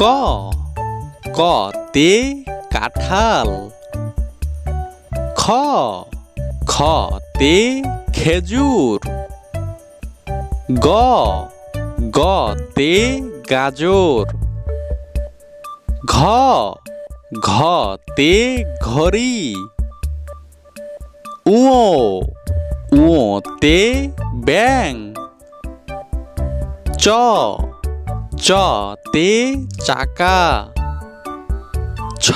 ক কতে কাঁঠাল। খ খতে খেজুর। গ গতে গাজর। ঘ ঘতে ঘড়ি। উঁ উঁতে ব্যাং চ চতে চাকা। ছ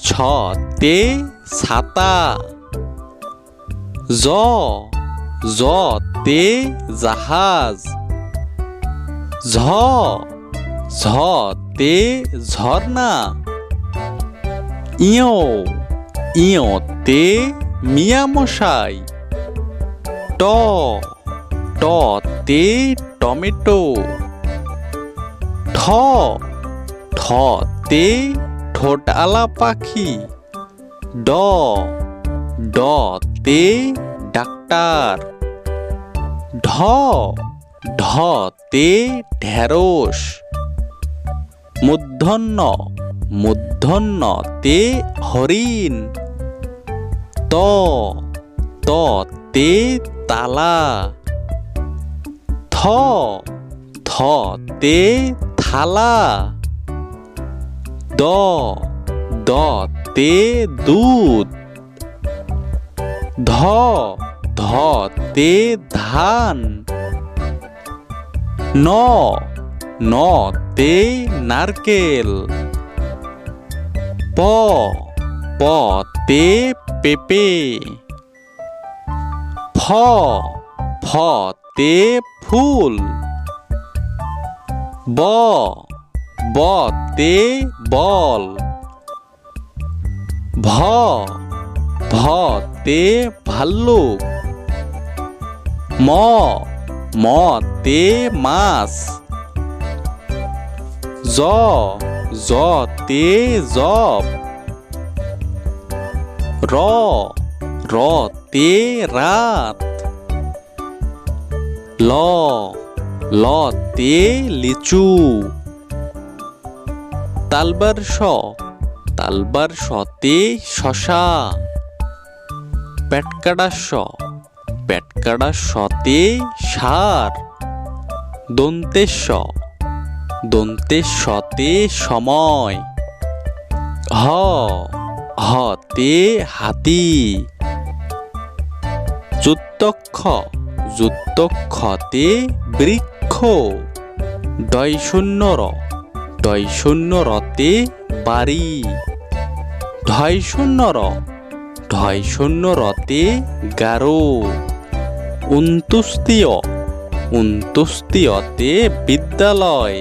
ছতে ছাতা। জ জতে জাহাজ। ঝ ঝতে ঝর্ণা। ইয় ইয়তে মিয়ামশাই। ট ট, তে, টমেটো। ঠ। ঠতে ঠোঁটআলা পাখি। ড। ডতে ডাক্তার। ঢ। ঢতে ঢেঁড়স। মূর্ধন্য তে হরিণ। ত। ততে তালা। থ। থতে থালা। দ দ, তে, দুধ। ধ ধ, তে, ধান। ন ন, তে, নারকেল। প প, তে, পেঁপে। ফ ফ, তে, ফুল। ব ব, তে, বল। ভ ভতে ভাল্লুক। ম মতে মাছ। জ জতে জব। র র, তে, রাত। ল লতে লিচু। তালবার স তালবার সতে শশা। পেটকাটা স পেটকাটা সতে সার। দন্তেশ দন্তে সতে সময়। হ। হতে হাতি। যুক্তক্ষ যুক্তক্ষতে বৃক্ষ। ডয় শূন্য র ডয় শূন্য রতে বাড়ি। ঢয় শূন্য র ঢয় শূন্য রতে গারো উন্তুস্তীয় উন্তুস্তীয়তে বিদ্যালয়।